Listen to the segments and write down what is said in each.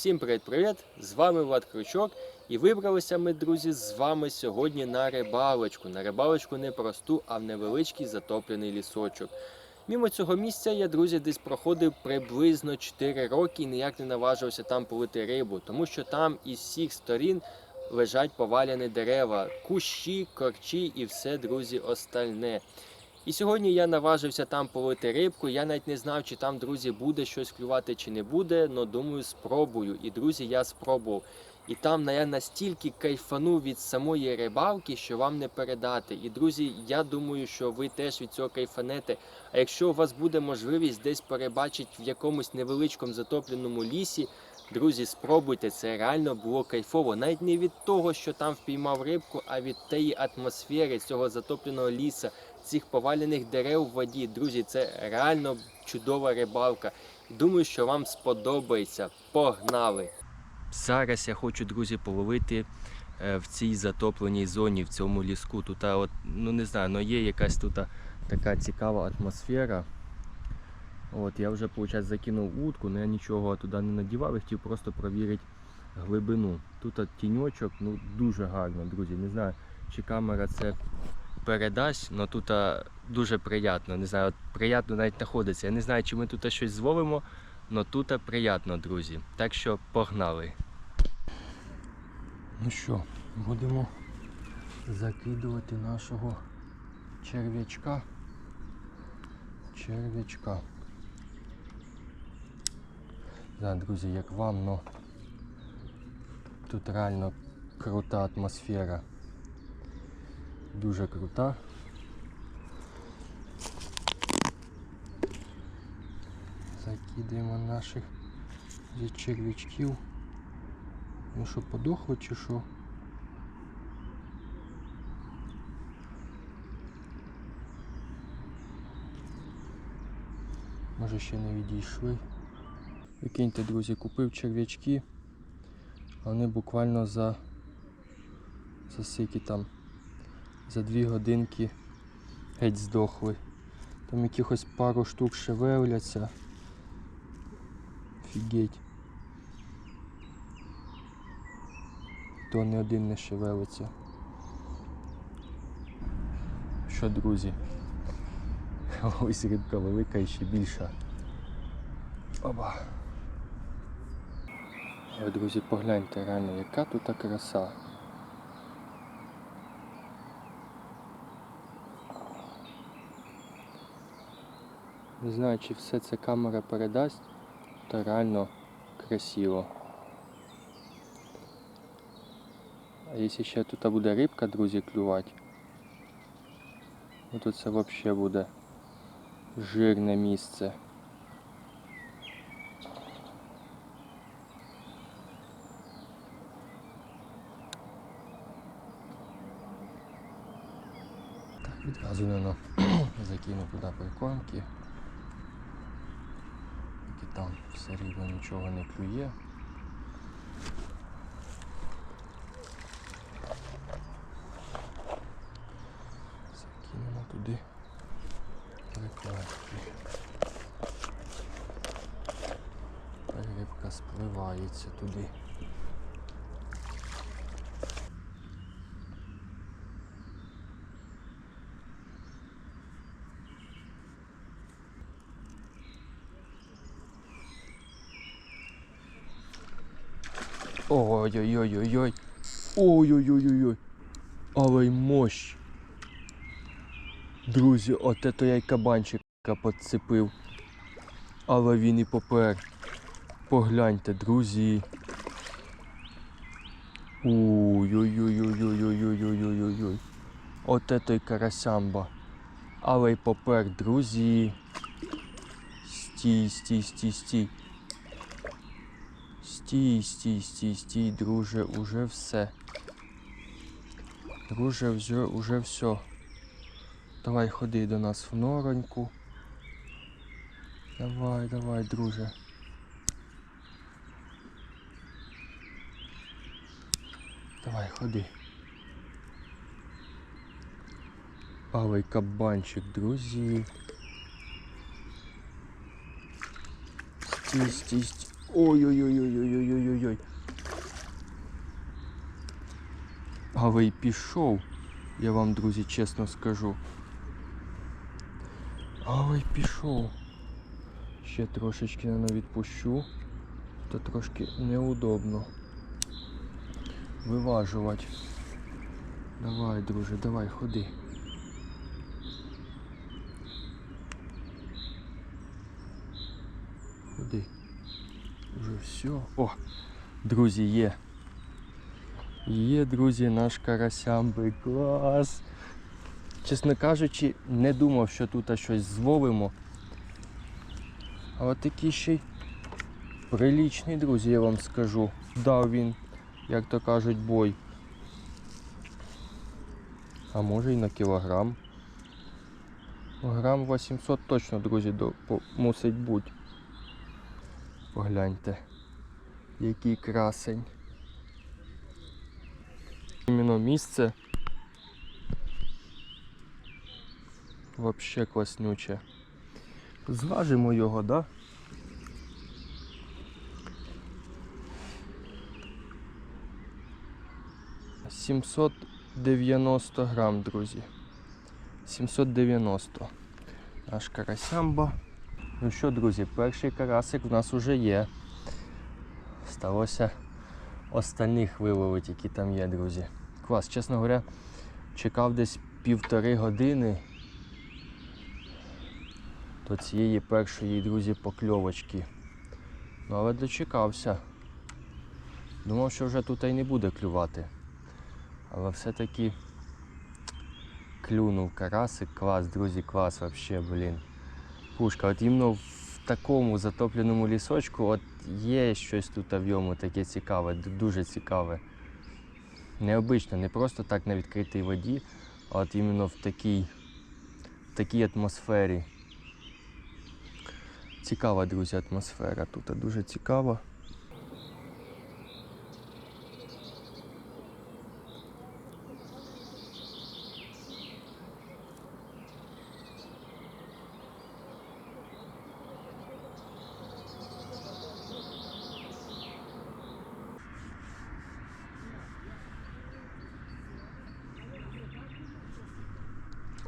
Всім привіт-привіт! З вами Влад Крючок. І вибралися ми, друзі, з вами сьогодні на рибалочку. На рибалочку не просту, а в невеличкий затоплений лісочок. Мімо цього місця я, друзі, десь проходив приблизно 4 роки і ніяк не наважився там полити рибу, тому що там із всіх сторін лежать поваляні дерева, кущі, корчі і все, друзі, остальне. І сьогодні я наважився там полити рибку. Я навіть не знав, чи там, друзі, буде щось клювати чи не буде. але думаю, спробую. І друзі, я спробував. І там я настільки кайфанув від самої рибалки, що вам не передати. І друзі, я думаю, що ви теж від цього кайфанете. А якщо у вас буде можливість десь перебачити в якомусь невеличкому затопленому лісі, друзі, спробуйте, це реально було кайфово. Навіть не від того, що там впіймав рибку, а від тієї атмосфери цього затопленого ліса, цих повалених дерев в воді. Друзі, це реально чудова рибалка. Думаю, що вам сподобається. Погнали! Зараз я хочу, друзі, половити е, в цій затопленій зоні, в цьому ліску. Тут, от, ну не знаю, ну є якась тут така цікава атмосфера. От, я вже, виходить, закинув утку, але я нічого туди не надівав, я хотів просто провірити глибину. Тут от тіньочок, ну дуже гарно, друзі. Не знаю, чи камера це передасть, але тут дуже приємно. Не знаю, от приємно навіть знаходиться. Я не знаю, чи ми тут щось зловимо, але тут приємно, друзі. Так що погнали. Ну що, будемо закидувати нашого черв'ячка. Черв'ячка. Да, друзі, як вам, но тут реально крута атмосфера. Дуже крута. Закидаємо наших черв'ячків. Ну що, подохло чи що? Може ще не відійшли. Викиньте, друзі, купив черв'ячки, вони буквально за, за скільки там, за дві годинки геть здохли. Там якихось пару штук шевеляться. Офігеть. То не один не шевелиться. Що, друзі? Ось рибка велика і ще більша. Оба. Друзі, погляньте реально, яка тут краса. Не знаю, чи все це камера передасть, то реально красиво. А якщо ще тут буде рибка, друзі, клювати, ну то це взагалі буде жирне місце. Так, відразу не закину туди прикормки. Там все рівно нічого не клює. Закинемо туди прикладки. Рибка спливається туди. Ой-ой-ой-ой-ой. Ой-ой-ой-ой-ой. Але й мощь. Друзі, от це я й кабанчика підцепив. Але він і попер. Погляньте, друзі. Ой-ой-ой-ой-ой-ой-ой-ой-ой-ой-ой. От це й карасямба. Але й попер, друзі. Стій, стій, стій, стій. Стій, стій, стій, стій, друже, уже все. Друже, вже, уже все. Давай ходи до нас в нороньку. Давай, давай, друже. Давай, ходи. Але й кабанчик, друзі. Стій, стій, стій. Ой-ой-ой-ой-ой-ой-ой-ой. Але й пішов, я вам, друзі, чесно скажу. Але й пішов. Ще трошечки не відпущу, то трошки неудобно виважувати. Давай, друже, давай, ходи. Все. О, друзі, є. Є, друзі, наш карасямбий клас. Чесно кажучи, не думав, що тут щось зловимо. А от такий ще й прилічний, друзі, я вам скажу. Дав він, як то кажуть, бой. А може і на кілограм. Грам 800 точно, друзі, мусить бути. Погляньте, який красень. Іменно місце вообще класнюче. Зважимо його, да? Сімсот дев'яносто грам, друзі. 790. Наш карасямба. Ну що, друзі, перший карасик в нас вже є. Сталося остальних виловити, які там є, друзі. Клас, чесно говоря, чекав десь півтори години до цієї першої, друзі, покльовочки. Ну, але дочекався. Думав, що вже тут і не буде клювати. Але все-таки клюнув карасик, клас, друзі, клас вообще, блін. Пушка, от іменно в такому затопленому лісочку от є щось тут в йому таке цікаве, дуже цікаве. Необично, не просто так на відкритій воді, а от іменно в такій, в такій атмосфері. Цікава, друзі, атмосфера тут дуже цікава.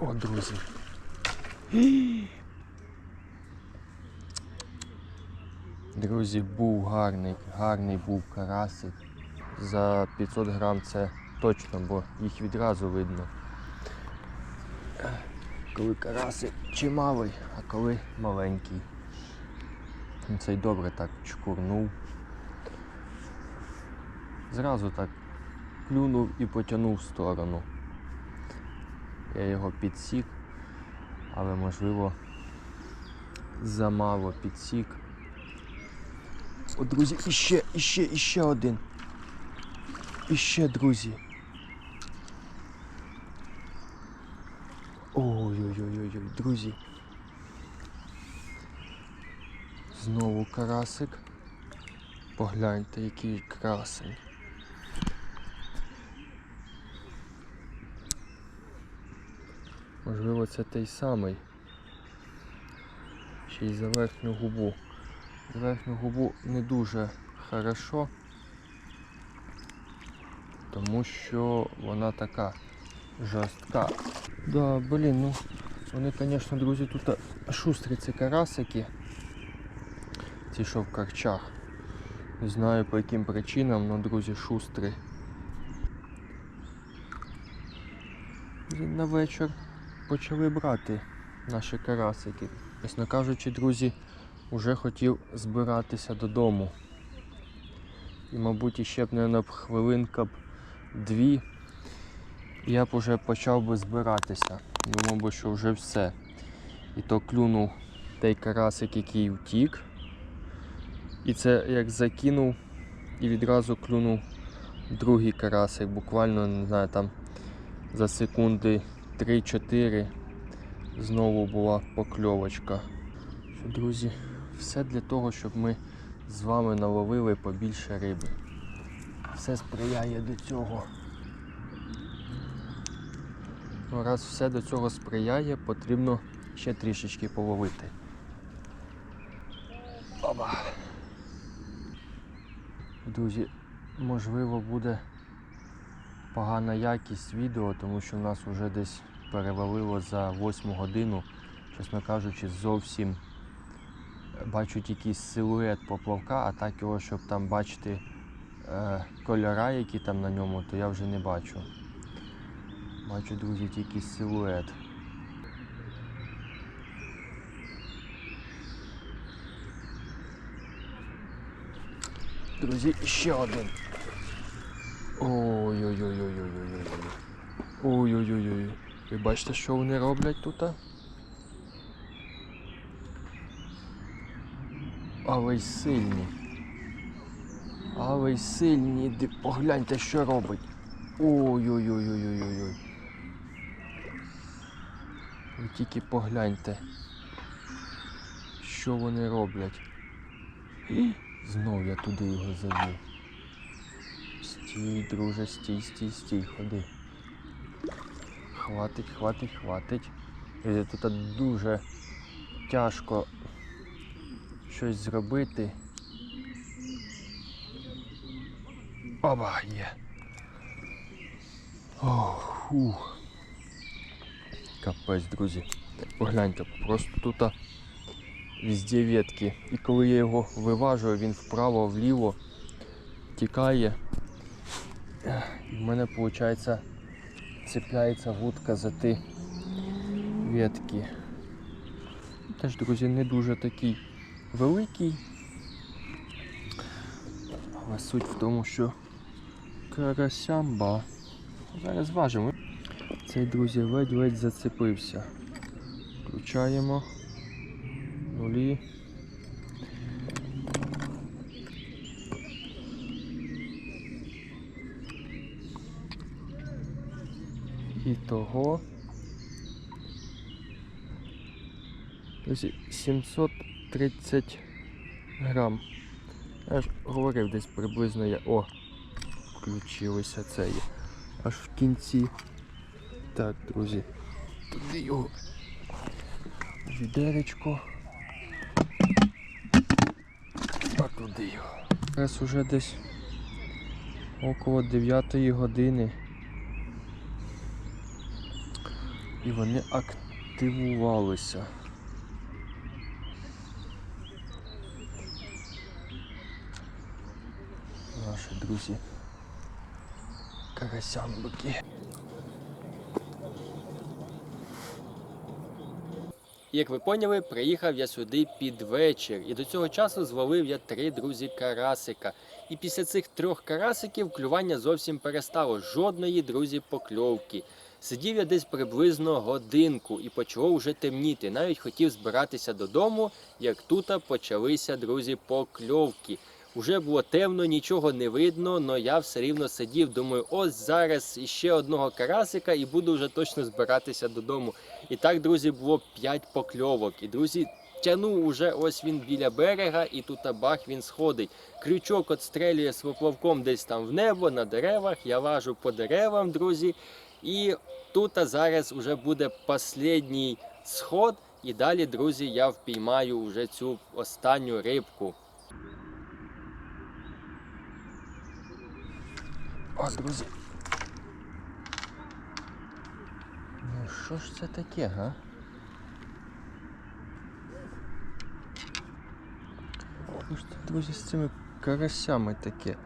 О, друзі. Друзі, був гарний, гарний був карасик. За 500 грам це точно, бо їх відразу видно. Коли карасик чималий, а коли маленький. Цей добре так чкурнув. Зразу так клюнув і потягнув в сторону. Я його підсік, але можливо замало підсік. О, друзі, іще, іще, іще один. Іще, друзі. Ой-ой-ой-ой, друзі. Знову карасик. Погляньте, який красень. Можливо, це той самий. Ще й за верхню губу. За верхню губу не дуже хорошо, тому що вона така жорстка. Да, блін, ну вони, звісно, друзі, тут шустрі ці карасики. Ті, що в карчах. Не знаю по яким причинам, але друзі, шустрі. На вечір почали брати наші карасики. Чесно кажучи, друзі, вже хотів збиратися додому. І, мабуть, іще б, мабуть, хвилинка б дві. Я б вже почав би збиратися. Думав би, що вже все. І то клюнув той карасик, який втік. І це як закинув і відразу клюнув другий карасик. Буквально, не знаю, там за секунди 3-4 знову була покльовочка. Що, друзі, все для того, щоб ми з вами наловили побільше риби. Все сприяє до цього. Ну, раз все до цього сприяє, потрібно ще трішечки половити. Оба. Друзі, можливо буде погана якість відео, тому що в нас вже десь перевалило за 8 годину. Чесно кажучи, зовсім бачу тільки силует поплавка, а так його, щоб там бачити е, кольора, які там на ньому, то я вже не бачу. Бачу, друзі, тільки силует. Друзі, ще один. Ой-ой-ой-ой-ой-ой-ой. Ой-ой-ой-ой. Ви бачите, що вони роблять тут? Але й сильні. Але й сильні. Погляньте, що робить. Ой-ой-ой-ой-ой-ой. Ви тільки погляньте. Що вони роблять. І Знов я туди його завів. Стій, друже, стій, стій, стій, ходи. Хватить, хватить, хватить. І Тут дуже тяжко щось зробити. Оба, є. Ох, ух. Капець, друзі. Погляньте, просто тут везде ветки. І коли я його виважую, він вправо, вліво тікає. І в мене виходить цепляється вудка за ті ветки. Теж, друзі, не дуже такий великий. Але суть в тому, що карасямба. Зараз важимо. Цей, друзі, ледь-ледь зацепився. Включаємо. Нулі. І того. Друзі, 730 грам. Я ж говорив десь приблизно я. О! Включилося це є. Аж в кінці. Так, друзі. Туди його. Відеречко. А туди його. Зараз уже десь около 9 години. І вони активувалися. Наші друзі. Карасямбики. Як ви поняли, приїхав я сюди під вечір, і до цього часу зловив я три друзі карасика. І після цих трьох карасиків клювання зовсім перестало. Жодної друзі покльовки. Сидів я десь приблизно годинку і почало вже темніти. Навіть хотів збиратися додому, як тут почалися друзі покльовки. Уже було темно, нічого не видно, але я все рівно сидів. Думаю, ось зараз іще одного карасика і буду вже точно збиратися додому. І так, друзі, було 5 покльовок. І друзі, тянув уже ось він біля берега, і тут бах він сходить. Крючок отстрелює з поплавком десь там в небо, на деревах. Я важу по деревам, друзі. І тут зараз вже буде останній сход. І далі, друзі, я впіймаю вже цю останню рибку. О, друзі. Ну що ж це таке, га? Друзі, з цими карасями таке?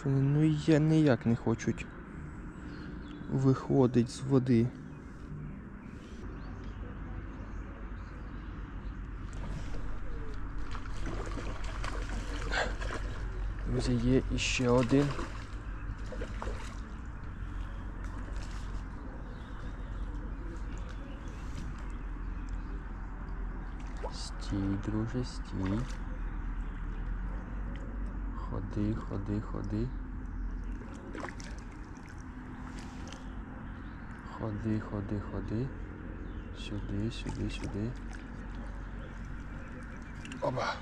Що вони ну ніяк не хочуть виходить з води. Друзі, є іще один. Стій, друже, стій. Ходи, ходи, ходи. Ходи, ходи, ходи. Сюди, сюди, сюди. Оба.